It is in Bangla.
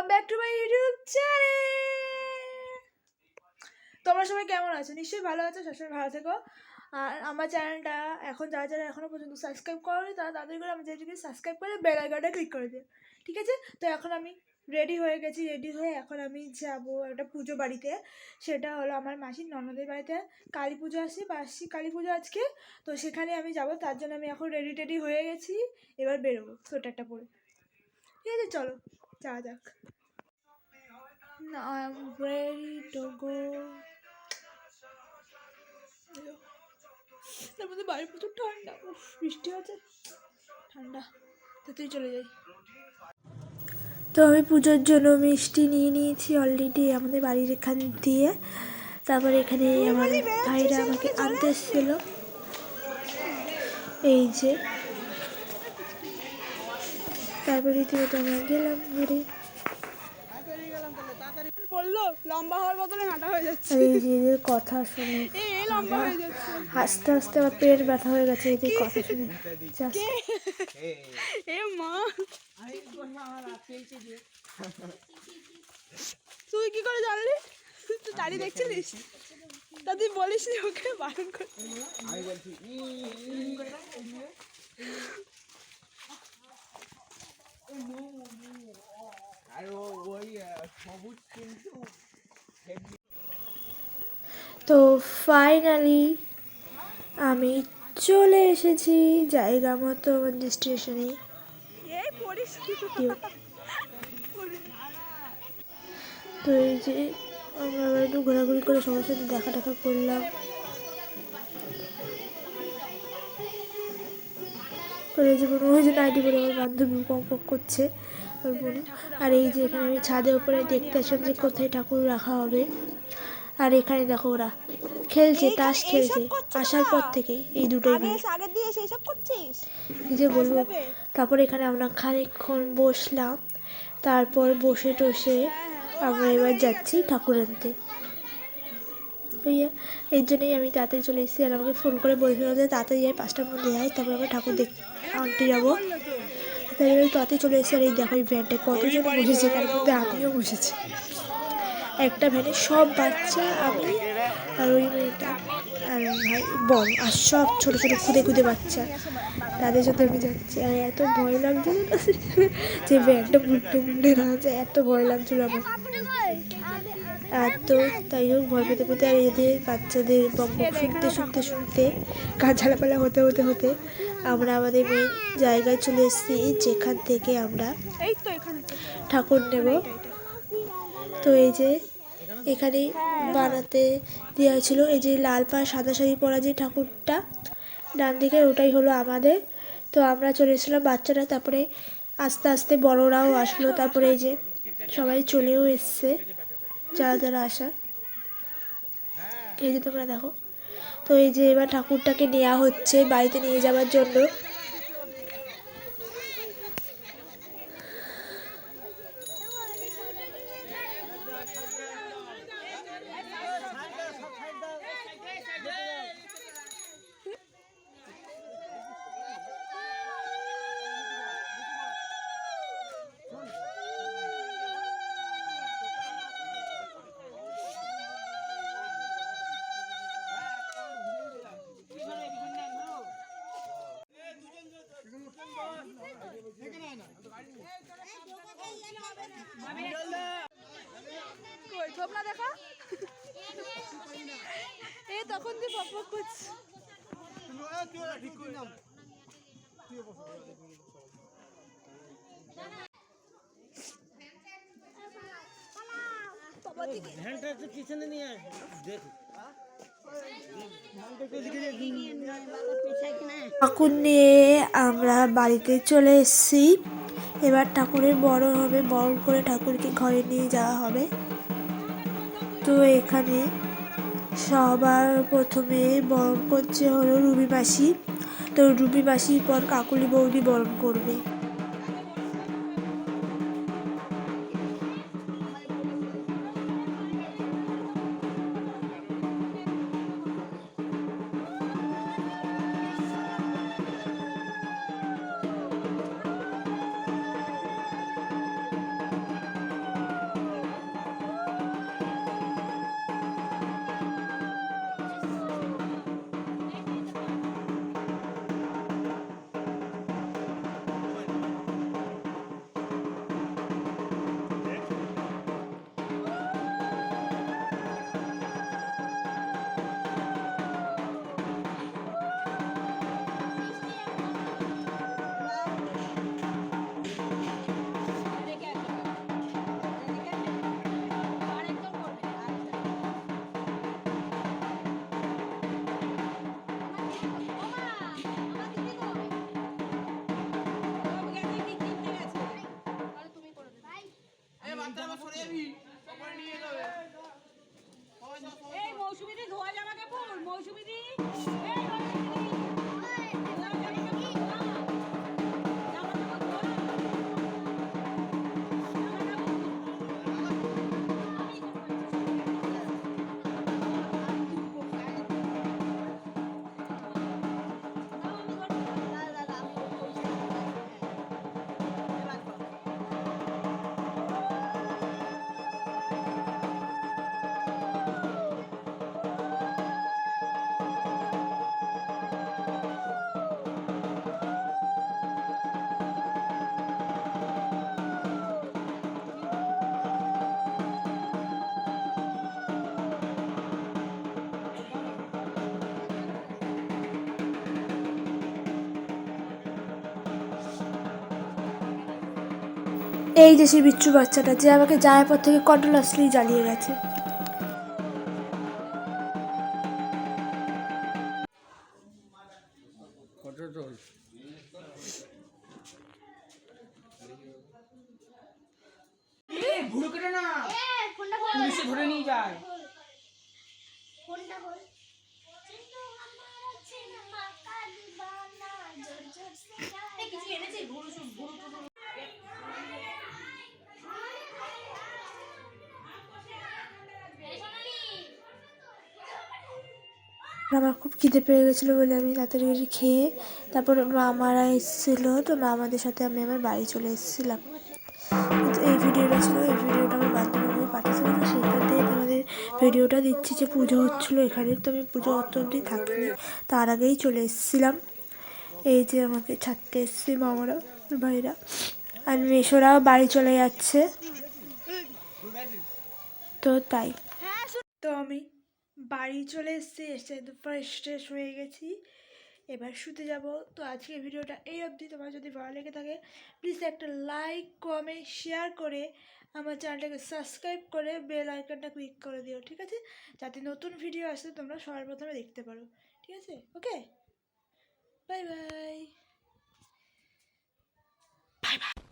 Welcome back to my YouTube channel তোমরা সবাই কেমন আছো? নিশ্চয়ই ভালো আছো, সবসময় ভালো থেকো। আর আমার চ্যানেলটা এখন যারা যারা এখনও পর্যন্ত সাবস্ক্রাইব করোনি, তারা তাদের করে আমার চ্যানেলটিকে সাবস্ক্রাইব করে বেল আইকনটা ক্লিক করে দিও, ঠিক আছে? তো এখন আমি রেডি হয়ে গেছি রেডি হয়ে এখন আমি যাব একটা পুজো বাড়িতে। সেটা হলো আমার মাসির ননদের বাড়িতে কালী পুজো আসছে বার্ষিক কালী পুজো আজকে। তো সেখানে আমি যাব, তার জন্য আমি এখন রেডি টেডি হয়ে গেছি। এবার বেরোবো সোয়েটারটা পরে ঠিক আছে, চলো। যাওয়া যাক। ready to go. তার মধ্যে বাইরে প্রচুর ঠান্ডা। উফ বৃষ্টি হচ্ছে। ঠান্ডা। তাতেই চলে যাই। তো আমি পুজোর জন্য মিষ্টি নিয়ে নিয়েছি অলরেডি আমাদের বাড়ির এখান দিয়ে। তারপরে এখানে আমার ভাইরা আমাকে আনতে এসেছিল। এই যে তারপরে রীতিমতো আমরা গেলাম ঘুরে লম্বা হওয়ার বদলে হাঁটা হয়ে যাচ্ছে এই যে কথা শুনে এ এ লম্বা হয়ে যাচ্ছে হাসতে হাসতে আমার পেট ব্যথা হয়ে গেছে এদের কথা শুনে এ মা তুই কি করে জানলি তুই দাঁড়িয়ে দেখছিলিস তা তুই বলিস নি ওকে বারণ করে তো ফাইনালি আমি চলে এসেছি জায়গা মতো আমাদের স্টেশনে তো এই যে আমরা একটু ঘোরাঘুরি করে সবার সাথে দেখা টাকা করলাম। এই যে বোন ওই যে নাইটি পরে আমার বান্ধবী পক পক করছে ওর বোন আর এই যে এখানে আমি ছাদের উপরে দেখতে আসলাম যে কোথায় ঠাকুর রাখা হবে। আর এখানে দেখো ওরা খেলছে তাস খেলছে আসার পর থেকে এই দুটোই কি যে বলব তারপর এখানে আমরা খানিকক্ষণ বসলাম তারপর বসে টসে আমরা এবার যাচ্ছি ঠাকুর আনতে। এই জন্যই আমি তাড়াতাড়ি চলে এসেছি আর আমাকে ফোন করে বলছিল যে তাড়াতাড়ি যাই পাঁচটার মধ্যে যাই তারপর আমরা ঠাকুর দেখ আনতে যাব। তাই তাড়াতাড়ি চলে এসেছি আর এই দেখো, এই ভ্যানটা কতজন বসেছে, তার মধ্যে আমিও বসেছি। একটা ভ্যানে সব বাচ্চা, আমি আর ওই মেয়েটা, আর ভাই বল আর সব ছোটো ছোটো খুদে খুদে বাচ্চা। তাদের সাথে আমি যাচ্ছি। আর এত ভয় লাগছিল যে ভ্যানটা মুন্ডে মুন্ডে না যায় এত ভয় লাগছিল আমার। আর তো তাই হোক, ভয় পেতে পেতে আর এদের বাচ্চাদের বক শুনতে শুনতে শুনতে কাজ ঝালাপালা হতে হতে হতে আমরা আমাদের মেন জায়গায় চলে এসেছি যেখান থেকে আমরা ঠাকুর নেব। তো এই যে এখানে বানাতে দেওয়া ছিল এই যে লাল পা সাদা শাড়ি পরা যে ঠাকুরটা ডান দিকে ওটাই হলো আমাদের। তো আমরা চলে এসেছিলাম বাচ্চারা তারপরে আস্তে আস্তে বড়রাও আসলো। তারপরে এই যে সবাই চলেও এসছে যারা যারা আসা। এই যে তোমরা দেখো। তো এই যে এবার ঠাকুরটাকে নেওয়া হচ্ছে বাড়িতে নিয়ে যাওয়ার জন্য কই থোপলা দেখা? এ তখন একটু পিছনে নিয়ে দেখ। ঠাকুর নিয়ে আমরা বাড়িতে চলে এসেছি। এবার ঠাকুরের বড় হবে বরণ করে ঠাকুরকে ঘরে নিয়ে যাওয়া হবে। তো এখানে সবার প্রথমে বরণ করছে হলো রুবি মাসি তো রুবি মাসির পর কাকুলি বৌদি বরণ করবে। এই মৌসুমীদি ধোয়া জামা কাপড় মৌসুমীদি এই যে সেই বিচ্ছু বাচ্চাটা যে আমাকে যাওয়ার পর থেকে কন্টিনিউসলি জ্বালিয়ে গেছে। ধরে নিয়ে যায় আমার খুব খিদে পেয়ে গেছিল বলে আমি তাড়াতাড়ি খেয়ে তারপর মামারা এসেছিল। তো মামাদের সাথে, আমি আমার বাড়ি চলে এসেছিলাম। কিন্তু এই ভিডিওটা ছিল, এই ভিডিওটা আমার বান্ধবী পাঠিয়েছিল তো সেইটাতে তোমাদের ভিডিওটা দিচ্ছি যে পুজো হচ্ছিল এখানে। তো আমি পুজো অত অবধি থাকিনি, তার আগেই চলে এসেছিলাম। এই যে আমাকে ছাড়তে এসেছি মামারা, ভাইরা। আর মেশোরাও বাড়ি চলে যাচ্ছে। তো তাই। তো আমি বাড়ি চলে এসেছি, এসে দুপুর স্ট্রেস হয়ে গেছি। এবার শুতে যাব। তো আজকে ভিডিওটা এই অবধি। তোমার যদি ভালো লেগে থাকে প্লিজ একটা লাইক কমেন্ট শেয়ার করে আমার চ্যানেলটাকে সাবস্ক্রাইব করে বেল আইকনটা ক্লিক করে দিও, ঠিক আছে? যাতে নতুন ভিডিও আসলে তোমরা সবার প্রথমে দেখতে পারো, ঠিক আছে? Okay bye bye bye bye